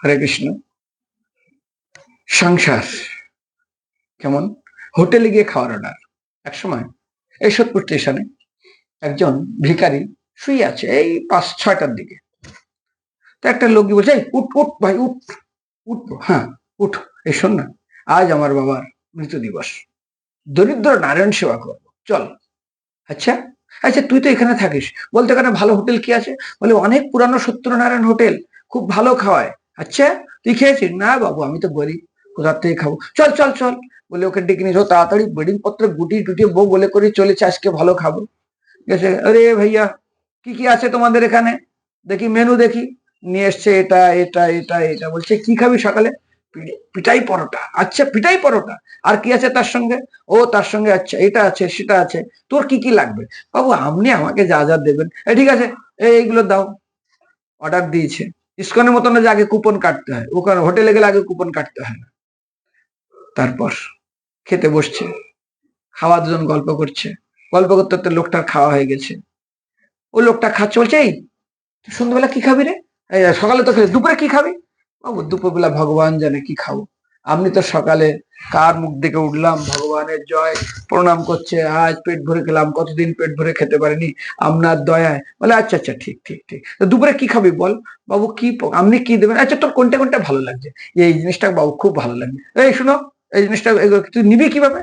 হরে কৃষ্ণ। সংসার কেমন? হোটেলে গিয়ে খাওয়ার অর্ডার এক সময় এই সোদপুর স্টেশনে একজন ভিখারি শুয়ে আছে এই পাঁচ ছয়টার দিকে। তো একটা লোক গিয়ে বলছে "এই, উঠ উঠ ভাই উঠ উঠবো হ্যাঁ উঠ এই শোন না আজ আমার বাবার মৃত্যু দিবস। দরিদ্র নারায়ণ সেবা করব চল। আচ্ছা আচ্ছা তুই তো এখানে থাকিস। বলতে এখানে ভালো হোটেল কি আছে? বলে অনেক পুরানো সত্যনারায়ণ হোটেল খুব ভালো খাওয়ায়। আচ্ছা তুই খেয়েছিস? না বাবু, আমি তো গরিব, কোথার থেকে খাব? চল চল চল। বলে ওকে ডেকে নিয়ে তাড়াতাড়ি বেডিং পত্র গুটি টুটি বউ বলে করে চলেছে, আজকে ভালো খাব। গেছে আরে ভাইয়া, কি কি আছে তোমাদের এখানে? দেখি মেনু দেখি। নিয়ে এসছে এটা এটা এটা এটা। বলছে, কি খাবি সকালে? পি- পিঠাই পরোটা। আচ্ছা পিঠাই পরোটা। আর কি আছে তার সঙ্গে? ও, তার সঙ্গে আচ্ছা এটা আছে, সেটা আছে। তোর কি কি লাগবে? বাবু, আপনি আমাকে যা যা দেবেন। ঠিক আছে এই এইগুলো দাও। অর্ডার দিয়েছে। ইস্কনের মতন না যে আগে কুপন কাটতে হয়, ওখানে হোটেলে গেলে আগে কুপন কাটতে হয় না। তারপর খেতে বসছে খাওয়া দুজন গল্প করছে। গল্প করতে করতে লোকটার খাওয়া হয়ে গেছে। ও লোকটা খা চলছে এই, তুই সন্ধ্যাবেলা কি খাবি রে? সকালে তো খেলে, দুপুরে কি খাবি? বাবু, দুপুরবেলা ভগবান জানে কি খাব। আপনি তো সকালে কার মুখ দেখে উঠলাম? ভগবানের জয়। প্রণাম করছে, আজ পেট ভরে খেলাম, কতদিন পেট ভরে খেতে পারিনি? আপনার দয়ায়। বলে আচ্ছা আচ্ছা ঠিক ঠিক ঠিক। দুপুরে কি খাবি বল? বাবু, কি আপনি কি দেবেন? আচ্ছা তোর কোনটা কোনটা ভালো লাগছে? এই জিনিসটা বাবু, খুব ভালো লাগছে। এই, শুনো, এই জিনিসটা তুই নিবি কীভাবে?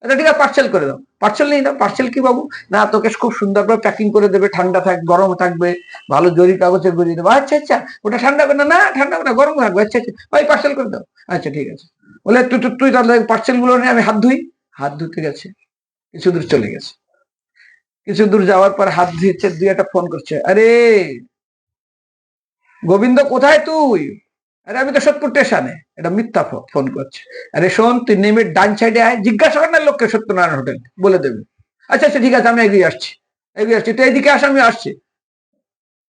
আচ্ছা ঠিক আছে পার্সেল করে দাও। পার্সেল নিয়ে দাও পার্সেল কি বাবু? না, তোকে খুব সুন্দরভাবে প্যাকিং করে দেবে। ঠান্ডা থাক, গরম থাকবে। ভালো জরি কাগজে গড়িয়ে দেবো। আচ্ছা আচ্ছা ওটা ঠান্ডা হবে না না, ঠান্ডা হবে না, গরম থাকবে। আচ্ছা আচ্ছা ভাই পার্সেল করে দাও। আচ্ছা ঠিক আছে। বলে, তুই- তুই তাহলে পার্সেলগুলো নিয়ে আমি হাত ধুই। হাত ধুতে গেছে। কিছু দূর চলে গেছে। কিছু দূর যাওয়ার পর হাত ধুয়েছে দুই একটা ফোন করছে। আরে, গোবিন্দ, কোথায় তুই? আরে আমি তো সত্যপুর স্টেশনে। এটা মিথ্যা ফোন করছে। আরে শোন, তুই নেমে ডান সাইডে আয়, জিজ্ঞাসা কর না লোককে সত্যনারায়ণ হোটেল, বলে দেবে। আচ্ছা আচ্ছা ঠিক আছে, আমি এগিয়ে আসছি। এগিয়ে আসছি তো এইদিকে আস আমি আসছি।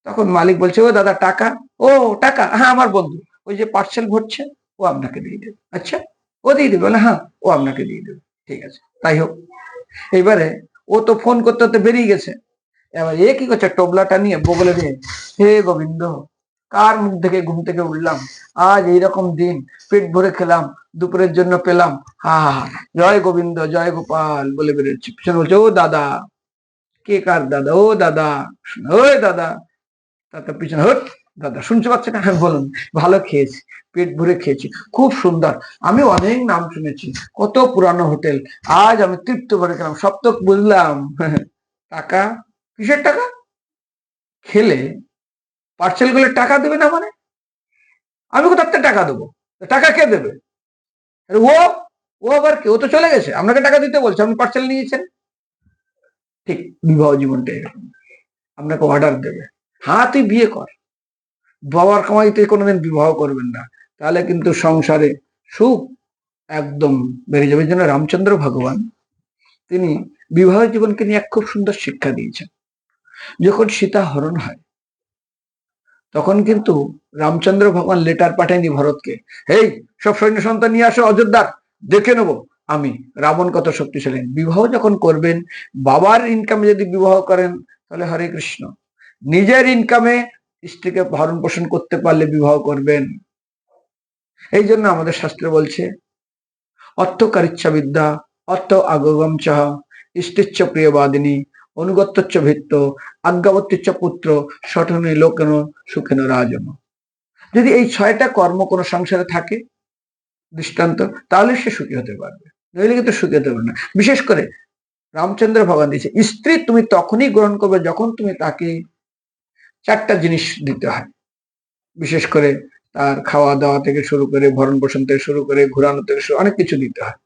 তখন মালিক বলছে, ও দাদা, টাকা? ও, টাকা হ্যাঁ আমার বন্ধু। ওই যে পার্সেল ভরছে, ও আপনাকে দিয়ে দেবে। আচ্ছা ও দিয়ে দেবে? বলে হ্যাঁ ও আপনাকে দিয়ে দেবে। ঠিক আছে, তাই হোক। এবারে ও তো ফোন করতে করতে বেরিয়ে গেছে। এবার এ কি করছে, টোবলাটা নিয়ে বগলে দিয়ে, হে গোবিন্দ কার মুখ থেকে ঘুম থেকে উঠলাম? আজ এইরকম দিন, পেট ভরে খেলাম, দুপুরের জন্য পেলাম। হা হা। জয় গোবিন্দ, জয় গোপাল, বলে বেরোচ্ছে। পিছনে বলছে, ও দাদা, কে কার দাদা? ও দাদা ওই দাদা। তারপর পিছনে, হট, দাদা, শুনতে পাচ্ছেন হ্যাঁ বলুন, ভালো খেয়েছি, পেট ভরে খেয়েছি, খুব সুন্দর। আমি অনেক নাম শুনেছি, কত পুরানো হোটেল, আজ আমি তৃপ্ত ভরে খেলাম, সব বুঝলাম। টাকা? কিসের টাকা? খেলে পার্সেলগুলো টাকা দেবে না মানে? আমি কোথার টাকা দেবো? টাকা কে দেবে? ও ও আবার কে? ও তো চলে গেছে। আপনাকে টাকা দিতে বলছে, আপনি পার্সেল নিয়েছেন? ঠিক, বিবাহ জীবনটা এরকম। আপনাকে অর্ডার দেবে। হ্যাঁ তুই বিয়ে কর। বাবার কামাইতে কোনোদিন বিবাহ করবেন না। তাহলে কিন্তু সংসারে সুখ একদম বেড়ে যাবে। জন্য রামচন্দ্র ভগবান, তিনি বিবাহ জীবনকে নিয়ে এক খুব সুন্দর শিক্ষা দিয়েছেন। যখন সীতা হরণ হয় তখন কিন্তু রামচন্দ্র ভগবান লেটার পাঠায়নি ভরতকে। হেই, সব সৈন্য সন্তান নিয়ে আসো, অযোধ্যার। দেখে নেব। আমি রাবণ কত শক্তিশালী। বিবাহ যখন করবেন, বাবার ইনকামে যদি বিবাহ করেন, তাহলে হরে কৃষ্ণ। নিজের ইনকামে স্ত্রীকে ভরণ পোষণ করতে পারলে বিবাহ করবেন। এই জন্য আমাদের শাস্ত্র বলছে অর্থকারিচ্ছা বিদ্যা অর্থ আগগম চহ ইষ্টিচ্ছ প্রিয়বাদিনী অনুগত্যচ্ছ ভিত্ত আজ্ঞাবত্যচ্ছ পুত্র, সঠনে লোকেন, সুখেন রাজন। যদি এই ছয়টা কর্ম কোনো সংসারে থাকে, দৃষ্টান্ত, তাহলে সে সুখী হতে পারবে। নইলে কিন্তু সুখী হতে পারবে না। বিশেষ করে রামচন্দ্র ভগবান দিয়েছে, স্ত্রী তুমি তখনই গ্রহণ করবে যখন তুমি তাকে চারটা জিনিস দিতে হয়। বিশেষ করে তার খাওয়া দাওয়া থেকে শুরু করে ভরণ পোষণ থেকে শুরু করে, ঘোরানো থেকে অনেক কিছু দিতে হয়।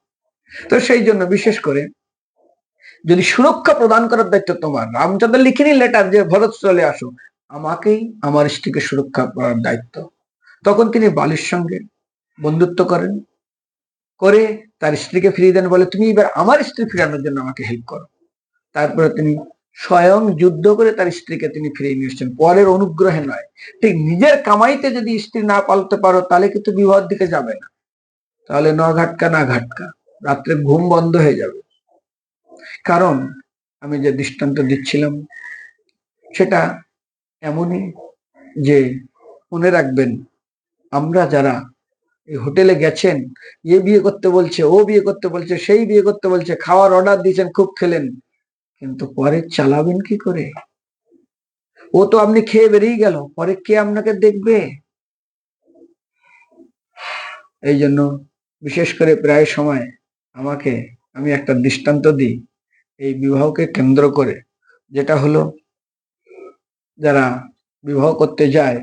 তো সেই জন্য বিশেষ করে যদি সুরক্ষা প্রদান করার দায়িত্ব তোমার রামচন্দ্র লিখিনি লেটার যে ভরত চলে আসো। আমাকেই আমার স্ত্রীকে সুরক্ষা করার দায়িত্ব। তখন তিনি বালির সঙ্গে বন্ধুত্ব করেন, করে তার স্ত্রীকে ফিরিয়ে দেন, বলে, তুমি এবার আমার স্ত্রী ফিরানোর জন্য আমাকে হেল্প করো। তারপরে তিনি স্বয়ং যুদ্ধ করে তার স্ত্রীকে তিনি ফিরিয়ে নিয়ে এসছেন। পরের অনুগ্রহে নয়, ঠিক নিজের কামাইতে যদি স্ত্রী না পালতে পারো, তাহলে কিন্তু বিবাহের দিকে যাবে না। তাহলে ন ঘাটকা না ঘাটকা রাত্রে ঘুম বন্ধ হয়ে যাবে। কারণ আমি যে দৃষ্টান্ত দিচ্ছিলাম, সেটা এমনই যে মনে রাখবেন, আমরা যারা এই হোটেলে গেছেন, এ বিয়ে করতে বলছে, ও বিয়ে করতে বলছে, সেই বিয়ে করতে বলছে, খাওয়ার অর্ডার দিয়েছেন, খুব খেলেন। কিন্তু পরে চালাবেন কি করে? ও তো আপনি খেয়ে বেরিয়ে গেল, পরে কে আপনাকে দেখবে? এই জন্য বিশেষ করে প্রায় সময় আমাকে আমি একটা দৃষ্টান্ত দিই এই বিবাহকে কেন্দ্র করে যেটা হলো যারা বিবাহ করতে যায়